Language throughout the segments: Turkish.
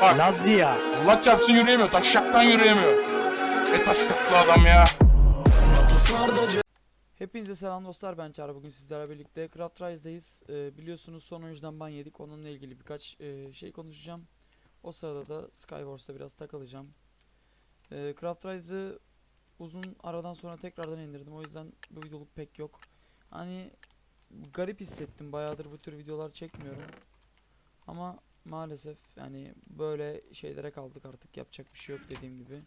Bak. Lazia. Allah çarpsın yürüyemiyor. Taşşaktan yürüyemiyor. E taşşaklı adam ya. Hepinize selam dostlar ben Çağrı. Bugün sizlerle birlikte Craft Rise'dayız. Ee, biliyorsunuz son oyuncudan ban yedik. Onunla ilgili birkaç e, şey konuşacağım. O sırada da Skywars'ta biraz takılacağım. Ee, Craft Rise'ı uzun aradan sonra tekrardan indirdim. O yüzden bu videoluk pek yok. Hani garip hissettim. Bayağıdır bu tür videolar çekmiyorum. Ama maalesef yani böyle şeylere kaldık artık yapacak bir şey yok dediğim gibi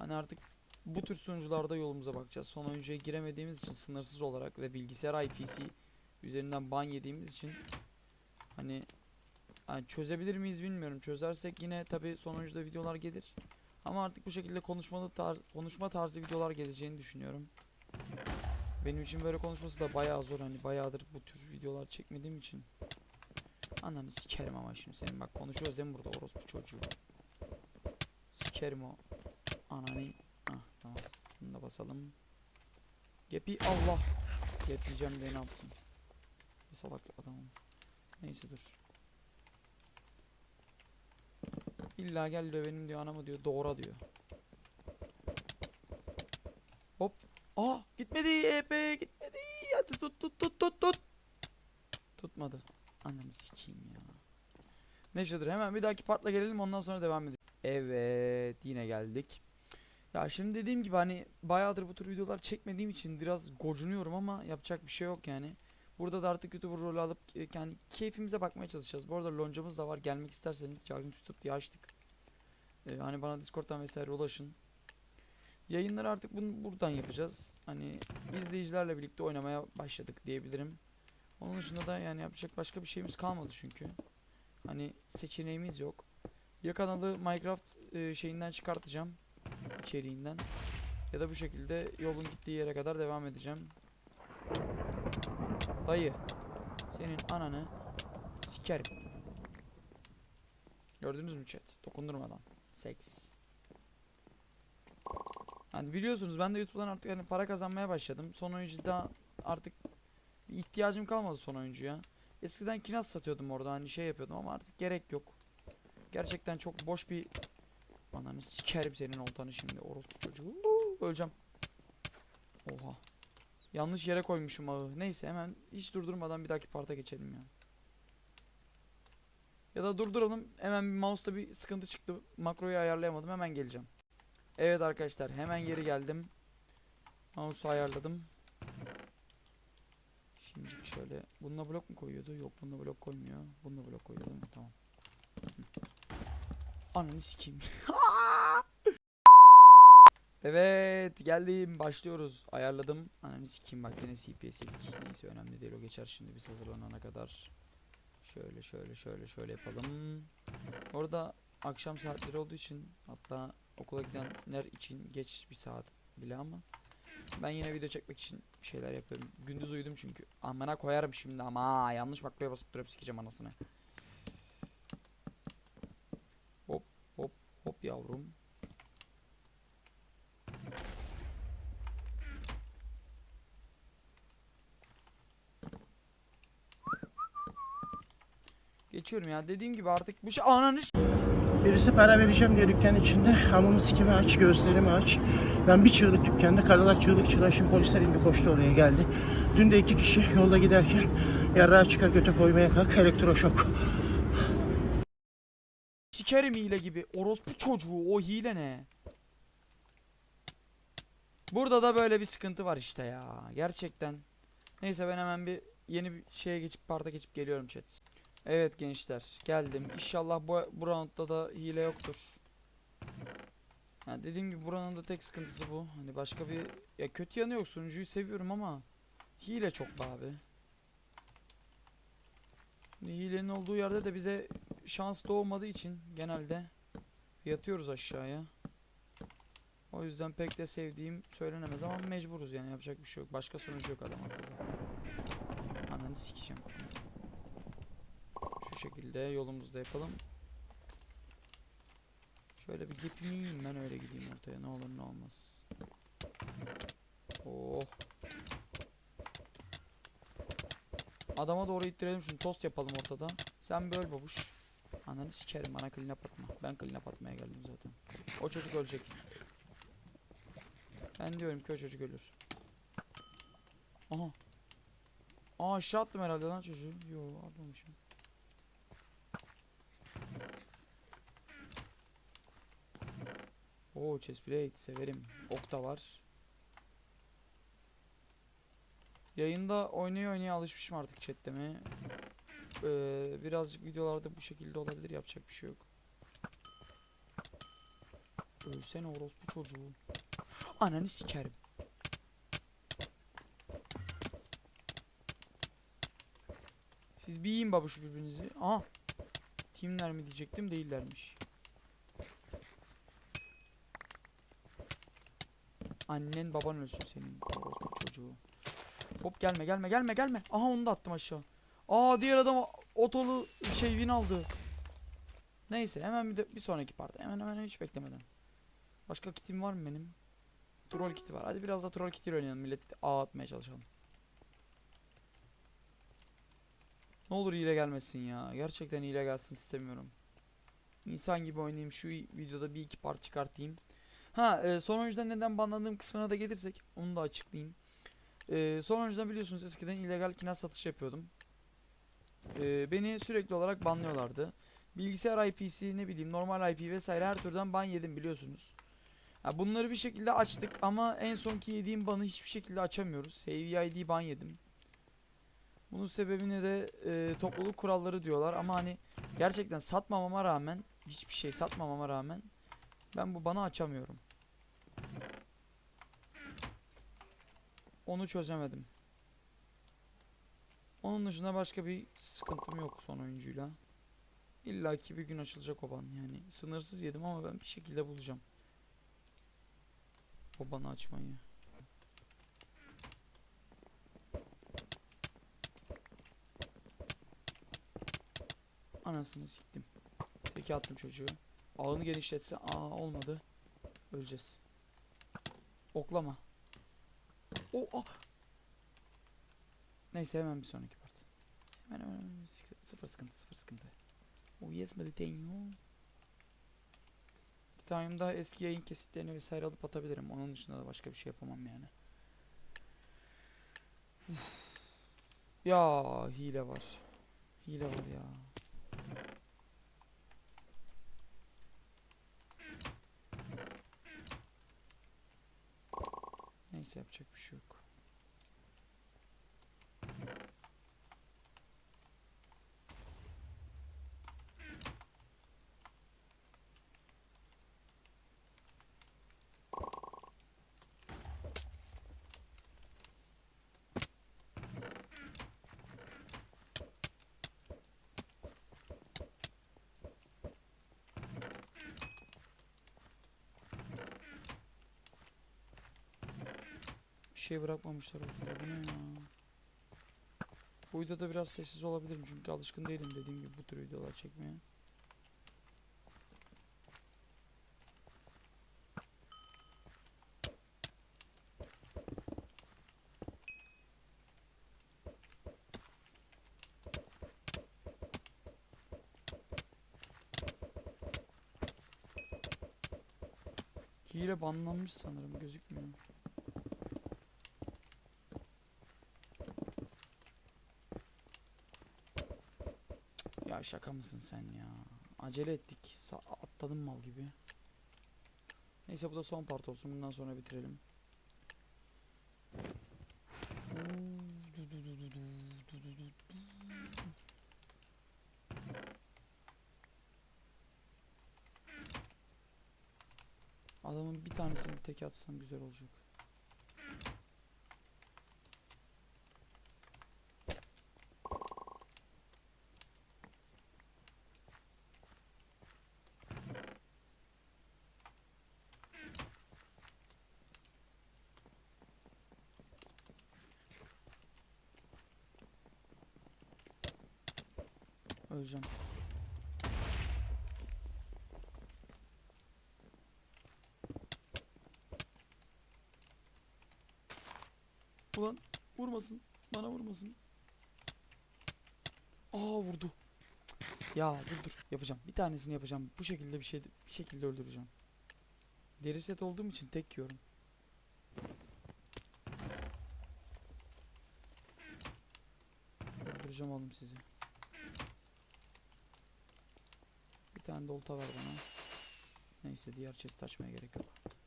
Hani artık bu tür sunucularda yolumuza bakacağız. Son oyuncuya giremediğimiz için sınırsız olarak ve bilgisayar IPC üzerinden ban yediğimiz için hani, hani çözebilir miyiz bilmiyorum. Çözersek yine tabi son oyuncuda videolar gelir. Ama artık bu şekilde konuşmalı tar konuşma tarzı videolar geleceğini düşünüyorum. Benim için böyle konuşması da bayağı zor hani bayağıdır bu tür videolar çekmediğim için. Ananı sikerim ama şimdi senin bak konuşuyoruz değil mi burada orospu çocuğu. Sikerim o. Ananı Ah tamam. Bunu da basalım. Gepi Allah. Gepleyeceğim diye ne yaptım? Bir salak adamım. Neyse dur. İlla gel dövenim diyor anamı diyor doğra diyor. Hop. Aa gitmedi EP gitmedi. Hadi tut tut tut tut tut. Tutmadı. Ananı sikeyim ya. Neyse dur hemen bir dahaki partla gelelim ondan sonra devam edelim. Evet yine geldik. Ya şimdi dediğim gibi hani bayağıdır bu tür videolar çekmediğim için biraz gocunuyorum ama yapacak bir şey yok yani. Burada da artık YouTuber rolü alıp e, yani keyfimize bakmaya çalışacağız. Bu arada loncamız da var. Gelmek isterseniz Charging tutup diye açtık. Ee, hani bana Discord'dan vesaire ulaşın. Yayınları artık bunu buradan yapacağız. Hani izleyicilerle birlikte oynamaya başladık diyebilirim. Onun dışında da yani yapacak başka bir şeyimiz kalmadı çünkü. Hani seçeneğimiz yok. Ya kanalı Minecraft e, şeyinden çıkartacağım içeriğinden ya da bu şekilde yolun gittiği yere kadar devam edeceğim. Dayı senin ananı sikerim. Gördünüz mü chat? Dokundurmadan. Seks. Hani biliyorsunuz ben de YouTube'dan artık hani para kazanmaya başladım. Son oyuncuda artık ihtiyacım kalmadı son oyuncuya. Eskiden kinas satıyordum orada hani şey yapıyordum ama artık gerek yok. Gerçekten çok boş bir Ananı sikerim senin oltanı şimdi orospu çocuğu. Uuu, öleceğim. Oha. Yanlış yere koymuşum ağı. Neyse hemen hiç durdurmadan bir dahaki parta geçelim ya. Ya da durduralım. Hemen bir mouse'da bir sıkıntı çıktı. Makroyu ayarlayamadım. Hemen geleceğim. Evet arkadaşlar hemen geri geldim. Mouse'u ayarladım. Şimdi şöyle. Bununla blok mu koyuyordu? Yok bununla blok koymuyor. Bununla blok koyuyor değil mi? Tamam. Ananı sikeyim. evet geldim başlıyoruz. Ayarladım. Ananı sikeyim bak yine CPS ilk. Neyse önemli değil o geçer şimdi biz hazırlanana kadar. Şöyle şöyle şöyle şöyle yapalım. Orada akşam saatleri olduğu için hatta okula gidenler için geç bir saat bile ama ben yine video çekmek için şeyler yapıyorum. Gündüz uyudum çünkü. Amına koyarım şimdi ama yanlış makroya basıp durup sikeceğim anasını. Hop yavrum. Geçiyorum ya dediğim gibi artık bu şey ananı Birisi para vereceğim diye dükkan içinde hamımı sikimi aç, gözlerimi aç. Ben bir çığlık dükkanda, karılar çığlık çığlığa şimdi polisler indi koştu oraya geldi. Dün de iki kişi yolda giderken yarrağı çıkar göte koymaya kalk elektroşok. sikerim hile gibi. Orospu çocuğu o hile ne? Burada da böyle bir sıkıntı var işte ya. Gerçekten. Neyse ben hemen bir yeni bir şeye geçip parta geçip geliyorum chat. Evet gençler geldim. İnşallah bu, bu roundda da hile yoktur. Yani dediğim gibi buranın da tek sıkıntısı bu. Hani başka bir ya kötü yanı yok. Sunucuyu seviyorum ama hile çok abi. Hilenin olduğu yerde de bize şans doğmadığı için genelde yatıyoruz aşağıya. O yüzden pek de sevdiğim söylenemez ama mecburuz yani yapacak bir şey yok. Başka sonucu yok adam akıllı. Ananı sikeceğim. Şekilde yolumuzda yapalım. Şöyle bir gitmeyeyim ben öyle gideyim ortaya ne olur ne olmaz. Oh. Adama doğru ittirelim şunu tost yapalım ortada. Sen böl babuş. Ananı sikerim bana clean up atma. Ben clean up atmaya geldim zaten. O çocuk ölecek. Ben diyorum ki o çocuk ölür. Aha. Aa aşağı attım herhalde lan çocuğu. Yo atmamışım. Oo chest plate severim. Ok da var. Yayında oynaya oynaya alışmışım artık chat demeye. Ee, birazcık videolarda bu şekilde olabilir yapacak bir şey yok. Ölsene orospu çocuğu. Ananı sikerim. Siz bir yiyin babuş birbirinizi. Aha. Timler mi diyecektim değillermiş. Annen baban ölsün senin çocuğu. Hop gelme gelme gelme gelme. Aha onu da attım aşağı. Aa diğer adam otolu şey win aldı. Neyse hemen bir de bir sonraki part. Hemen hemen hiç beklemeden. Başka kitim var mı benim? Troll kiti var. Hadi biraz da troll kiti oynayalım. Milleti ağ atmaya çalışalım. Ne olur hile gelmesin ya. Gerçekten hile gelsin istemiyorum. İnsan gibi oynayayım. Şu videoda bir iki part çıkartayım. Ha e, son oyuncudan neden banladığım kısmına da gelirsek onu da açıklayayım. E, son oyuncudan biliyorsunuz eskiden illegal kinaz satış yapıyordum. E, beni sürekli olarak banlıyorlardı. Bilgisayar IP'si ne bileyim normal IP vesaire her türden ban yedim biliyorsunuz. Ha, bunları bir şekilde açtık ama en sonki yediğim banı hiçbir şekilde açamıyoruz. Save ID ban yedim. Bunun sebebine de e, topluluk kuralları diyorlar ama hani gerçekten satmamama rağmen hiçbir şey satmamama rağmen ben bu bana açamıyorum. Onu çözemedim. Onun dışında başka bir sıkıntım yok son oyuncuyla. İlla ki bir gün açılacak o ban yani. Sınırsız yedim ama ben bir şekilde bulacağım. O banı açmayı. Anasını siktim. Teki attım çocuğu. Ağını genişletse aa olmadı. Öleceğiz. Oklama. O ah. Neyse hemen bir sonraki part. Hemen hemen, hemen sıfır sıkıntı sıfır sıkıntı. Oh yes Mediterranean. Titanium'da eski yayın kesitlerini vesaire alıp atabilirim. Onun dışında da başka bir şey yapamam yani. Ya hile var. Hile var ya. Neyse yapacak bir şey yok. Şey bırakmamışlar ortada. Bu? Bu videoda biraz sessiz olabilirim çünkü alışkın değilim dediğim gibi bu tür videolar çekmeye. Hile banlanmış sanırım gözükmüyor. Şaka mısın sen ya? Acele ettik. Sa- atladım mal gibi. Neyse bu da son part olsun. Bundan sonra bitirelim. Adamın bir tanesini tek atsam güzel olacak. Öleceğim. Ulan vurmasın. Bana vurmasın. Aa vurdu. Ya dur dur. Yapacağım. Bir tanesini yapacağım. Bu şekilde bir şey bir şekilde öldüreceğim. Deri set olduğum için tek yiyorum. Öldüreceğim oğlum sizi. Bir tane de olta ver bana. Neyse diğer chest açmaya gerek yok.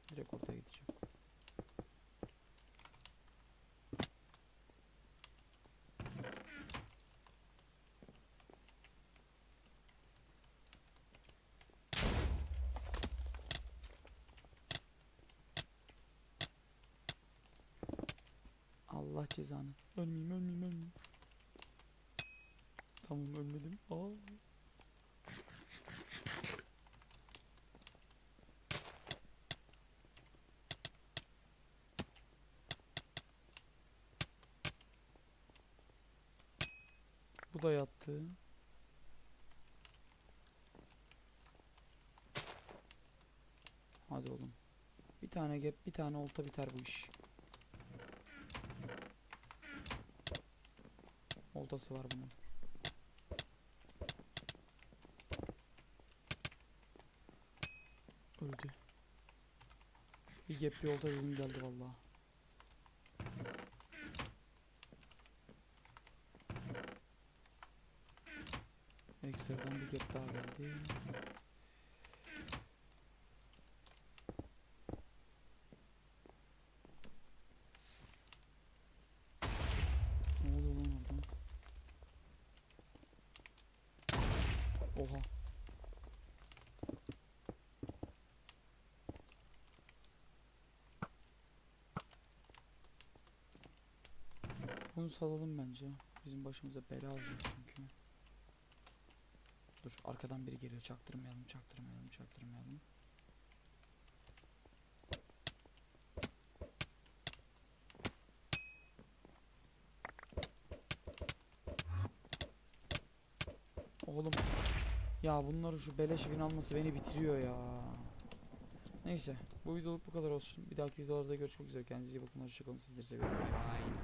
Direkt ortaya gideceğim. Allah cezanı. Ölmeyeyim ölmeyeyim ölmeyeyim. Tamam ölmedim. Aa. Bu da yattı. Hadi oğlum. Bir tane gap, bir tane olta biter bu iş. Oltası var bunun. Öldü. Bir gap bir olta dedim geldi vallahi. Gap daha geldi. Oha. Bunu salalım bence. Bizim başımıza bela olacak çünkü. Dur arkadan biri geliyor. Çaktırmayalım, çaktırmayalım, çaktırmayalım. Oğlum. Ya bunların şu beleş win alması beni bitiriyor ya. Neyse. Bu videoluk bu kadar olsun. Bir dahaki videolarda görüşmek üzere. Kendinize iyi bakın. Hoşçakalın. Sizleri seviyorum. Bay.